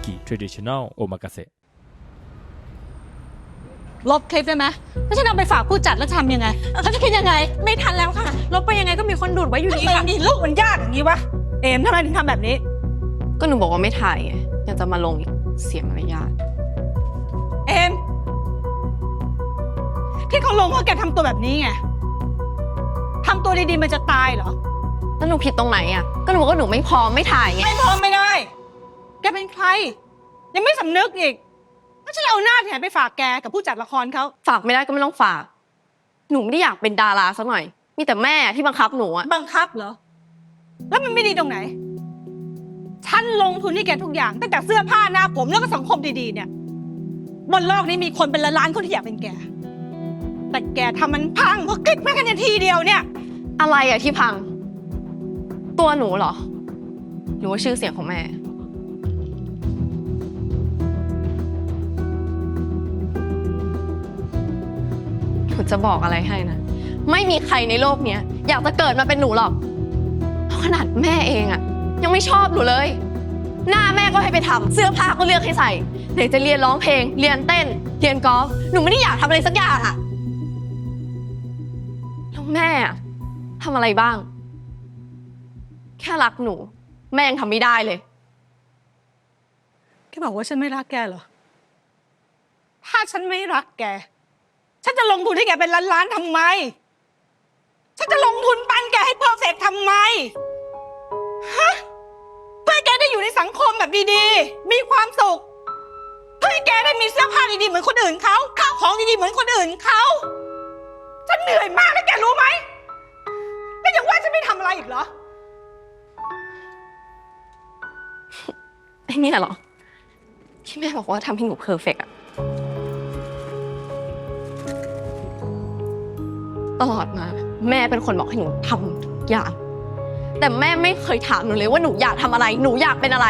Maki Traditional Omakase ลบคลิปได้ไหมถ้าฉันเอาไปฝากผู้จัดแล้วทำยังไงเขาจะคิดยังไง ไม่ทันแล้วค่ะ ลบไปยังไงก็มีคนดูดไว้อยู่ทำดีไมค่ะมีลูกมันยากอย่างนี้วะ เอมทำไมถึงทำแบบนี้ ก็หนูบอกว่าไม่ถ่ายไงยังจะมาลงอีกเสียมารยาทเอมที่เขาลงเพราะแกทำตัวแบบนี้ไงทำตัวดีๆมันจะตายเหรอ แล้วหนูผิดตรงไหนอะ ก็หนูบอกว่าหนูไม่พร้อมไม่ถ่ายไง ไม่พร้อมไม่ได้ แกเป็นใคร ยังไม่สำนึกอีกแล้วฉันเอาหน้าที่ไหนไปฝากแกกับผู้จัดละครเขาฝากไม่ได้ก็ไม่ต้องฝาก หนูไม่ได้อยากเป็นดาราสักหน่อย มีแต่แม่ที่บังคับหนูอะบังคับเหรอ แล้วมันไม่ดีตรงไหน ฉันลงทุนให้แกทุกอย่างตั้งแต่เสื้อผ้าหน้าผมแล้วก็สังคมดีๆเนี่ยบนโลกนี้มีคนเป็นล้านๆคนที่อยากเป็นแก แต่แกทำมันพังเพราะกิ๊กแม่กันทีเดียวเนี่ย อะไรอะที่พัง ตัวหนูเหรอ หรือว่าชื่อเสียงของแม่ จะบอกอะไรให้นะ ไม่มีใครในโลกเนี้ยอยากจะเกิดมาเป็นหนูหรอกเพราะขนาดแม่เองอะยังไม่ชอบหนูเลย หน้าแม่ก็ให้ไปทำเสื้อผ้าก็เลือกให้ใส่ไหนจะเรียนร้องเพลง เรียนเต้น เรียนกอล์ฟหนูไม่ได้อยากทำอะไรสักอย่างอะแล้วแม่อะทำอะไรบ้าง แค่รักหนู แม่ยังทำไม่ได้เลย แกบอกว่าฉันไม่รักแกเหรอ ถ้าฉันไม่รักแก ฉันจะลงทุนให้แกเป็นล้านๆทำไม ฉันจะลงทุนปั้นแกให้เพอร์เฟกทำไม ฮะ เพื่อให้แกได้อยู่ในสังคมแบบดีๆ มีความสุข เพื่อให้แกได้มีเสื้อผ้าดีๆ เหมือนคนอื่นเขาข้าวของดีๆ เหมือนคนอื่นเขาฉันเหนื่อยมากแล้วแกรู้ไหม แล้วยังว่าฉันไม่ทำอะไรอีกเหรอ ไอ้เนี่ยเหรอ ที่แม่บอกว่าทำให้หนูเพอร์เฟกอะ ตลอดมา แม่เป็นคนบอกให้หนูทำทุกอย่าง แต่แม่ไม่เคยถามหนูเลยว่าหนูอยากทำอะไร หนูอยากเป็นอะไร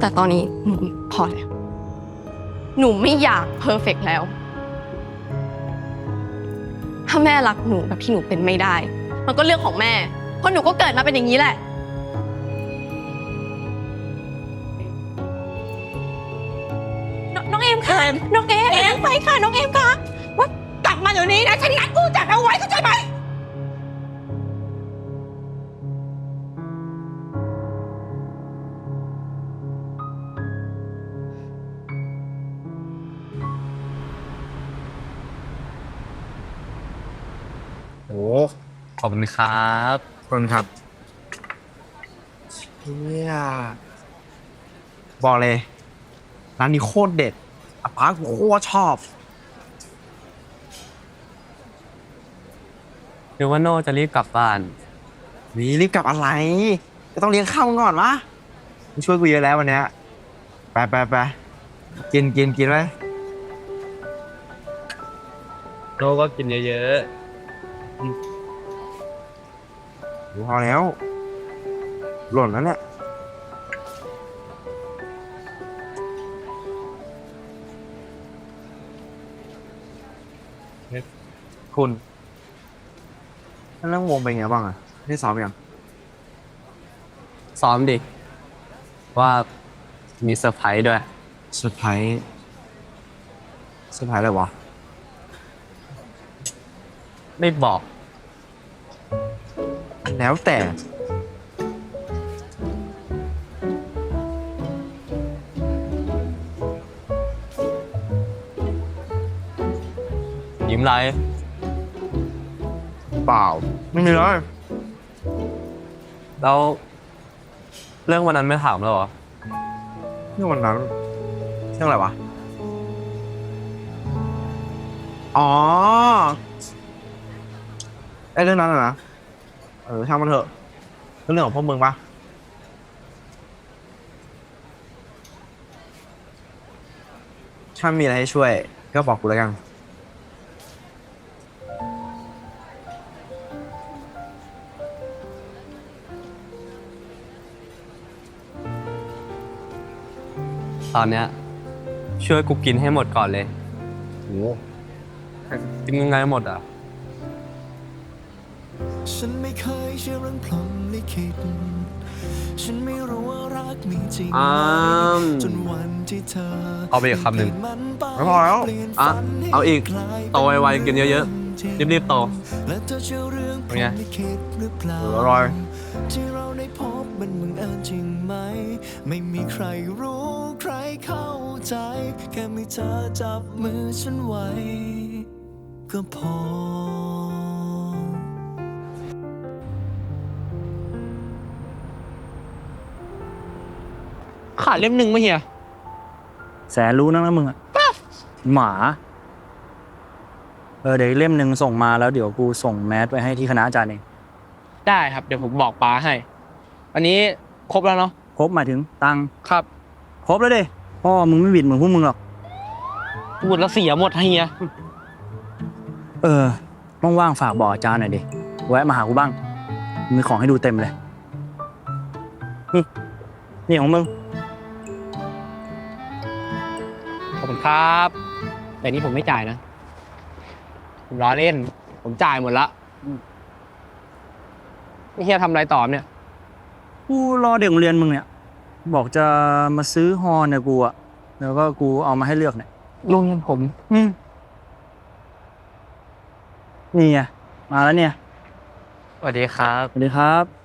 แต่ตอนนี้หนูพอแล้ว หนูไม่อยากเพอร์เฟกแล้ว ถ้าแม่รักหนูแบบที่หนูเป็นไม่ได้ มันก็เรื่องของแม่ เพราะหนูก็เกิดมาเป็นอย่างนี้แหละ ค่ะน้องเอมเอมไปค่ะน้องเอมค่ะว่ากลับมาเดี๋ยวนี้นะฉันนัดผู้จัดเอาไว้เข้าใจไหมโอ้ขอบคุณครับคนครับเชี่ยบอกเลย ร้านนี้โคตรเด็ด อาป้ากูโคตรชอบ หรือว่าโน่จะรีบกลับบ้าน นี่รีบกลับอะไร ก็ต้องเลี้ยงข้าวมึงก่อนวะมึงช่วยกูเยอะแล้ววันเนี้ยไปไปไปกินกินกินไว้โน่ก็กินเยอะกูพอแล้ว หล่นแล้วเนี่ย คุณแล้วเรื่องวงเป็นไงบ้างอะได้ซ้อมยังซ้อมดิ ว่ามีเซอร์ไพรส์ด้วยเซอร์ไพรส์เซอร์ไพรส์อะไรวะ ไม่บอก แล้วแต่ ยิ้มไร เปล่า ไม่มีเลยแล้ว เรื่องวันนั้นไม่ถามแล้วเหรอ เรื่องวันนั้นเรื่องอะไรวะ อ๋อไอเรื่องนั้นอะนะ เออช่างมันเถอะเรื่องของพวกมึงปะถ้ามีอะไรให้ช่วย ก็บอกกูแล้วกัน ตอนเนี้ยช่วยกูกินให้หมดก่อนเลยโอ้กินยังไงหมดอะ ฉันไม่เคยเชื่อเรื่องพรหมลิขิตฉันไม่รู้ว่ารักมีจริงไหมอ้ามจนวันที่เธอเอาไปอีกคำหนึ่งไม่พอแล้ว อะเอาอีกโตไวๆกินเยอะๆรีบๆโต และเธอเชื่อเรื่องพรเป็นไงหมลิขิตหรือเปล่าอร่อย ที่เราได้พบมันบังเอิญจริง ไหม ไม่มีใครรู้ใครเข้าใจ แค่มีเธอจับมือฉันไว้ ก็พอ ขาดเล่มหนึ่งไหมเฮียแสนรู้นักนะมึงอะหมา เออเดี๋ยวอีกเล่มหนึ่งส่งมาแล้วเดี๋ยวกูส่งแมสไปให้ที่คณะอาจารย์เอง ได้ครับ เดี๋ยวผมบอกป้าให้ อันนี้ครบแล้วเนาะ ครบหมายถึงตังค์ครับ ครบแล้วดิพ่อมึงไม่บิดเหมือนพวกมึงหรอกหมดแล้วเสียหมดเฮีย เออว่างๆฝากบอกอาจารย์หน่อยดิแวะมาหากูบ้าง มีของให้ดูเต็มเลยนี่นี่ของมึง ขอบคุณครับ แต่นี้ผมไม่จ่ายนะ ผมล้อเล่น ผมจ่ายหมดละนี่เฮียทำอะไรต่อเนี่ย กูรอเด็กโรงเรียนมึงเนี่ย บอกจะมาซื้อฮอร์นเนี่ยกูอะแล้วก็กูเอามาให้เลือกเนี่ยลุงเงินผม อืมนี่ไงมาแล้วเนี่ย สวัสดีครับ สวัสดีครับ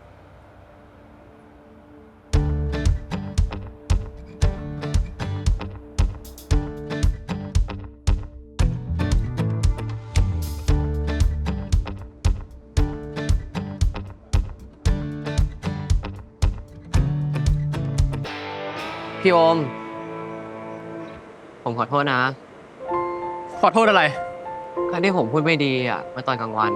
พี่โอม ผมขอโทษนะ ขอโทษอะไร การที่ผมพูดไม่ดีอะเมื่อตอนกลางวัน